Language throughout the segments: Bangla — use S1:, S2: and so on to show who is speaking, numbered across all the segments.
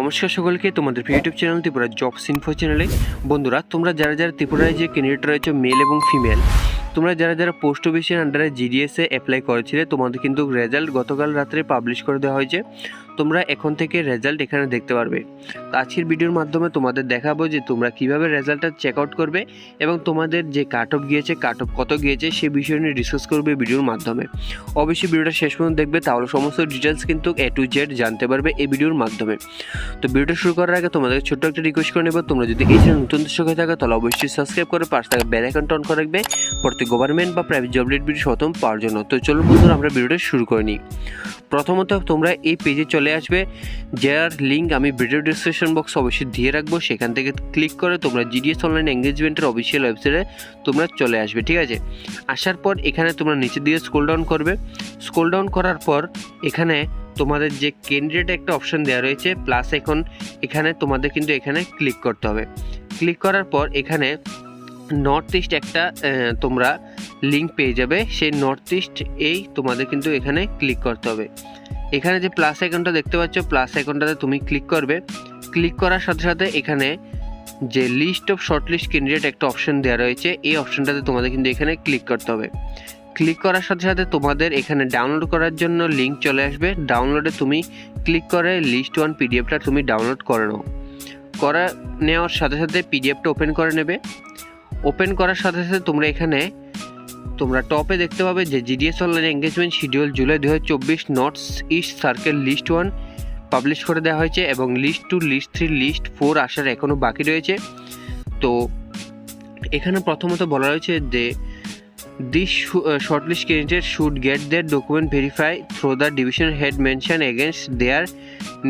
S1: নমস্কার সকলকে, তোমাদের YouTube channel Tripura jobs info চ্যানেলে বন্ধুরা, তোমরা যারা যারা ত্রিপুরায় যে ক্যান্ডিডেট রয়েছে মেল এবং ফিমেল তোমরা যারা যারা পোস্ট অফিসের আন্ডারে জিডিএসে অ্যাপ্লাই করেছিলে, তোমাদের কিন্তু রেজাল্ট গতকাল রাত্রে পাবলিশ করে দেওয়া হয়েছে। তোমরা এখন থেকে রেজাল্ট এখানে দেখতে পারবে। তো আজকের ভিডিওর মাধ্যমে তোমাদের দেখাবো যে তোমরা কীভাবে রেজাল্টটা চেক আউট করবে এবং তোমাদের যে কাট অফ গিয়েছে কাট অফ কত গিয়েছে, সে বিষয় নিয়ে ডিসকাস করবে ভিডিওর মাধ্যমে। অবশ্যই ভিডিওটা শেষ পর্যন্ত দেখবে, তাহলে সমস্ত ডিটেলস কিন্তু এ টু জেড জানতে পারবে এই ভিডিওর মাধ্যমে। তো ভিডিওটা শুরু করার আগে তোমাদের ছোট্ট একটা রিকোয়েস্ট করে নেব, তোমরা যদি এই চ্যানেল নতুন দর্শক হয়ে থাকো, তাহলে অবশ্যই সাবস্ক্রাইব করে পাশে থাকা বেল আইকনটা অন করে রাখবে। প্রতি গভর্নমেন্ট বা প্রাইভেট জব রিলেটেড ভিডিও প্রথম পাওয়ার জন্য। তো চলুন বন্ধুরা, আমরা ভিডিওটা শুরু করে নিই। প্রথমত তোমরা এই পেজে চলে আসবে। যার লিঙ্ক আমি ভিডিও ডিসক্রিপশন বক্স অবশ্যই দিয়ে রাখব। সেখান থেকে ক্লিক করে তোমরা জিডিএস অনলাইন এঙ্গেজমেন্টের অফিসিয়াল ওয়েবসাইটে তোমরা চলে আসবে, ঠিক আছে? আসার পর এখানে তোমরা নিচে দিয়ে স্ক্রল ডাউন করবে। স্ক্রল ডাউন করার পর এখানে তোমাদের যে ক্যান্ডিডেট একটা অপশন দেওয়া রয়েছে প্লাস এখন এখানে তোমাদের কিন্তু এখানে ক্লিক করতে হবে। ক্লিক করার পর এখানে নর্থ ইস্ট একটা তোমরা লিঙ্ক পেয়ে যাবে সেই নর্থ ইস্ট এই তোমাদের কিন্তু এখানে ক্লিক করতে হবে। এখানে যে প্লাস আইকনটা দেখতে পাচ্ছ প্লাস আইকনটাতে তুমি ক্লিক করবে। ক্লিক করার সাথে সাথে এখানে যে list of short list candidate একটা অপশন দেওয়া রয়েছে, এই অপশনটাতে তোমাদের কিন্তু এখানে ক্লিক করতে হবে। ক্লিক করার সাথে সাথে তোমাদের এখানে ডাউনলোড করার জন্য লিঙ্ক চলে আসবে। ডাউনলোডে তুমি ক্লিক করে লিস্ট ওয়ান পিডিএফটা তুমি ডাউনলোড করে নাও। করা নেওয়ার সাথে সাথে পিডিএফটা ওপেন করে নেবে। ওপেন করার সাথে সাথে তোমরা এখানে তোমরা টপে দেখতে পাবে যে GDS online engagement schedule July দু হাজার চব্বিশ north east circle list one publish করে দেওয়া হয়েছে এবং list two list three list four আসার এখনও বাকি রয়েছে। তো এখানে প্রথমত বলা রয়েছে যে this shortlist candidate should get their document verify through the division head mention against their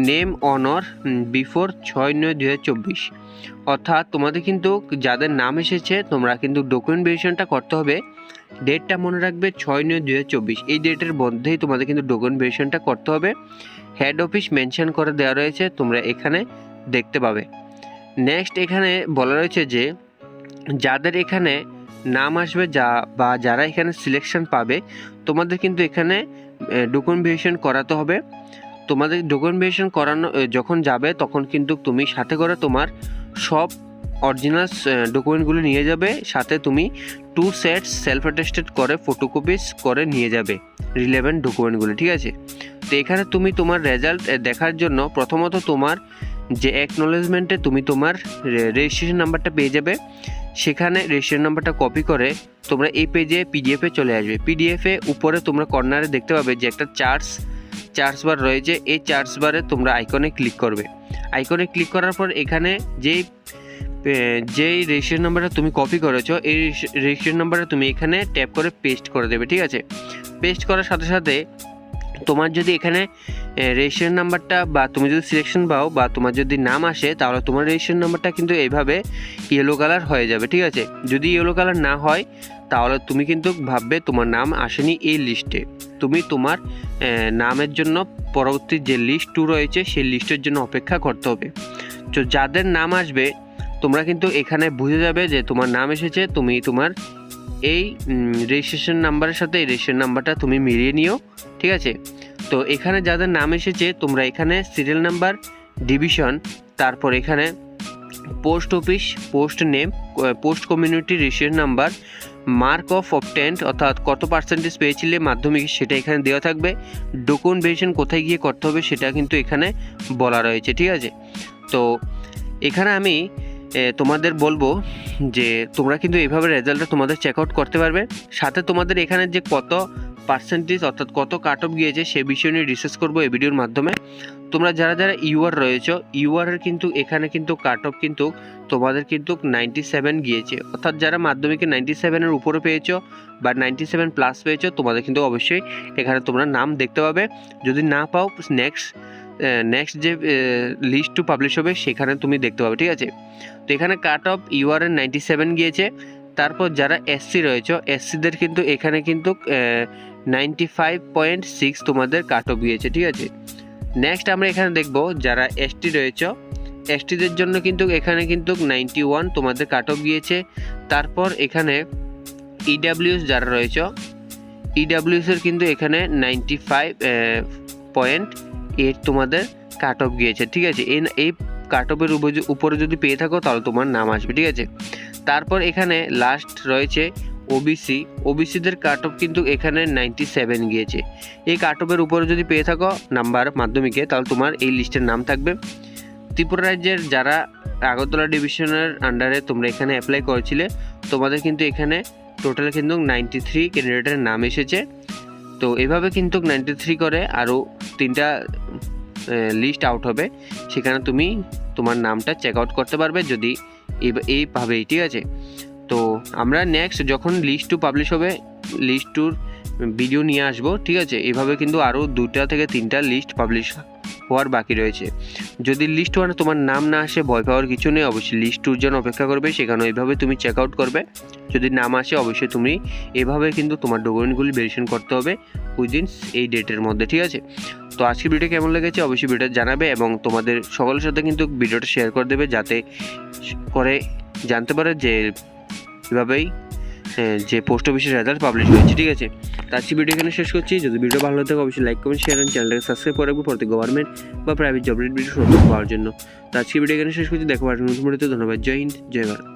S1: name on or before ছয় নয় দু হাজার চব্বিশ। অর্থাৎ তোমাদের কিন্তু যাদের নাম এসেছে, তোমরা কিন্তু ডকুমেন্ট ভেরিফিকেশনটা করতে হবে। ডেটটা মনে রাখবে ছয় নয় দু এই ডেটের মধ্যেই তোমাদের কিন্তু ডকুমেন্ট ভেরিফিকেশনটা করতে হবে। হেড অফিস মেনশন করে দেওয়া রয়েছে, তোমরা এখানে দেখতে পাবে। নেক্সট এখানে বলা রয়েছে যে, যাদের এখানে নাম আসবে যা বা যারা এখানে সিলেকশন পাবে, তোমাদের কিন্তু এখানে ডকুমেন্ট ভেরিফিকেশন করাতে হবে। তোমাদের ডকুমেন্ট ভেরিফিকেশন করানো যখন যাবে, তখন কিন্তু তুমি সাথে করে তোমার সব অরিজিনাল ডকুমেন্টগুলো নিয়ে যাবে, সাথে তুমি টু সেটস সেলফ অ্যাটেস্টেড করে ফটোকপিস করে নিয়ে যাবে রিলেভেন্ট ডকুমেন্টগুলো ঠিক আছে? তো এখানে তুমি তোমার রেজাল্ট দেখার জন্য প্রথমত তোমার যে অ্যাকনোলেজমেন্টে তুমি তোমার রেজিস্ট্রেশন নাম্বারটা পেয়ে যাবে, সেখানে রেজিস্ট্রেশন নাম্বারটা কপি করে তোমরা এই পেজে পিডিএফে চলে আসবে। পিডিএফে উপরে তোমরা কর্নারে দেখতে পাবে যে একটা চার্জ চার্জ বার রয়েছে, এই চার্জ বারে তোমরা আইকনে ক্লিক করবে। আইকনে ক্লিক করার পর এখানে যেই যেই রেজিস্ট্রেশন নাম্বারটা তুমি কপি করেছ, এই রেজিস্ট্রেশন নাম্বারটা তুমি এখানে ট্যাপ করে পেস্ট করে দেবে, ঠিক আছে? পেস্ট করার সাথে সাথে তোমার যদি এখানে রেজিস্ট্রেশন নাম্বারটা বা তুমি যদি সিলেকশন পাও বা তোমার যদি নাম আসে, তাহলে তোমার রেজিস্ট্রেশন নাম্বারটা কিন্তু এইভাবে ইয়েলো কালার হয়ে যাবে, ঠিক আছে? যদি ইয়েলো কালার না হয়, তাহলে তুমি কিন্তু ভাববে তোমার নাম আসেনি এই লিস্টে তুমি তোমার নামের জন্য পরবর্তী যে লিস্ট টু রয়েছে, সেই লিস্টের জন্য অপেক্ষা করতে হবে। তো যাদের নাম আসবে তোমরা কিন্তু এখানে বুঝে যাবে যে তোমার নাম এসেছে, তুমি তোমার এই রেজিস্ট্রেশন নাম্বারের সাথে এই রেজিস্ট্রেশন নাম্বারটা তুমি মিলিয়ে নিও, ঠিক আছে? তো এখানে যাদের নাম এসেছে, তোমরা এখানে সিরিয়াল নাম্বার ডিভিশন তারপর এখানে post office post name post community registration number mark of obtained অর্থাৎ কত পার্সেন্টেজ পেয়েছিলে, মাধ্যমিক, সেটা এখানে দেওয়া থাকবে। ডকুমেন্ট কোথায় গিয়ে করতে হবে, সেটা কিন্তু এখানে বলা রয়েছে, ঠিক আছে? তো এখানে আমি তোমাদের বলব যে তোমরা কিন্তু এইভাবে রেজাল্টটা তোমাদের চেক আউট করতে পারবে। সাথে তোমাদের এখানে যে কত পার্সেন্টেজ অর্থাৎ কত কাট অফ গিয়েছে সে বিষয় নিয়ে রিসার্চ করব এই ভিডিওর মাধ্যমে। তোমরা যারা যারা ইউআর রয়েছে ইউআরের কিন্তু এখানে কিন্তু কাট অফ কিন্তু তোমাদের কিন্তু নাইনটি সেভেন গিয়েছে। অর্থাৎ যারা মাধ্যমিকে নাইনটি সেভেনের উপরে পেয়েছ বা নাইনটি সেভেন প্লাস পেয়েছ, তোমাদের কিন্তু অবশ্যই এখানে তোমরা নাম দেখতে পাবে। যদি না পাও নেক্সট নেক্সট যে লিস্ট টু পাবলিশ হবে, সেখানে তুমি দেখতে পাবে, ঠিক আছে? তো এখানে cut off URN ninety seven গিয়েছে। তারপর যারা এসসি রয়েছে এসসিদের কিন্তু, এখানে কিন্তু নাইনটি ফাইভ পয়েন্ট সিক্স তোমাদের কাট অফ গিয়েছে, ঠিক আছে? নেক্সট আমরা এখানে দেখব, যারা এসটি রয়েছে এসটিদের জন্য কিন্তু, এখানে কিন্তু নাইনটি ওয়ান তোমাদের কাট অফ গিয়েছে। তারপর এখানে ইডাব্লিউএস যারা রয়েছে ইডাব্লিউএস এর কিন্তু এখানে নাইনটি ফাইভ পয়েন্ট এইট তোমাদের কাট অফ গিয়েছে, ঠিক আছে? এই এই কাট অফের উপরে যদি পেয়ে থাকো, তাহলে তোমার নাম আসবে, ঠিক আছে? তারপর এখানে লাস্ট রয়েছে ওবিসি ওবিসিদের কাট অফ কিন্তু এখানে নাইনটি সেভেন গিয়েছে। এই কাট অফের উপরে যদি পেয়ে থাকো নাম্বার মাধ্যমিকে, তাহলে তোমার এই লিস্টের নাম থাকবে। ত্রিপুরা রাজ্যের যারা আগরতলা ডিভিশনের আন্ডারে তোমরা এখানে অ্যাপ্লাই করেছিলে, তোমাদের কিন্তু এখানে টোটাল কিন্তু নাইনটি থ্রি ক্যান্ডিডেটের নাম এসেছে। তো এভাবে কিন্তু নাইনটি থ্রি করে আরও তিনটা লিস্ট আউট হবে। সেখানে তুমি তোমার নামটা চেক আউট করতে পারবে যদি এই- এইভাবেই, ঠিক আছে? তো আমরা নেক্সট যখন লিস্ট টু পাবলিশ হবে লিস্ট টুর ভিডিও নিয়ে আসব, ঠিক আছে? এভাবে কিন্তু আরও দুটা থেকে তিনটা লিস্ট পাবলিশ হওয়ার বাকি রয়েছে। যদি লিস্ট ওয়ানে তোমার নাম না আসে, ভয় পাওয়ার কিছু নেই, অবশ্যই লিস্ট টুর জন্য অপেক্ষা করবে, সেখানে এইভাবে তুমি চেক আউট করবে। যদি নাম আসে, অবশ্যই তুমি এভাবে কিন্তু তোমার ডকুমেন্টগুলি ভেরিফিকেশন করতে হবে উইদিন এই ডেটের মধ্যে, ঠিক আছে? তো আজকের ভিডিও কেমন লেগেছে অবশ্যই ভিডিওটা জানাবে এবং তোমাদের সকলের সাথে কিন্তু ভিডিওটা শেয়ার করে দেবে, যাতে করে জানতে পারে যে এভাবেই যে পোস্ট অফিসের রেজাল্ট পাবলিশ হয়েছে, ঠিক আছে? তো আজকে ভিডিও এখানে শেষ করছি। যদি ভিডিও ভালো থাকে অবশ্যই লাইক কমেন্ট শেয়ার এবং চ্যানেলটাকে সাবস্ক্রাইব করে রাখব। প্রতি গভর্নমেন্ট বা প্রাইভেট জব রেট ভিডিও সব পাওয়ার জন্য। তো আজকে ভিডিও এখানে শেষ করছি। দেখো নতুন ধন্যবাদ। জয় হিন্দ, জয় ভারত।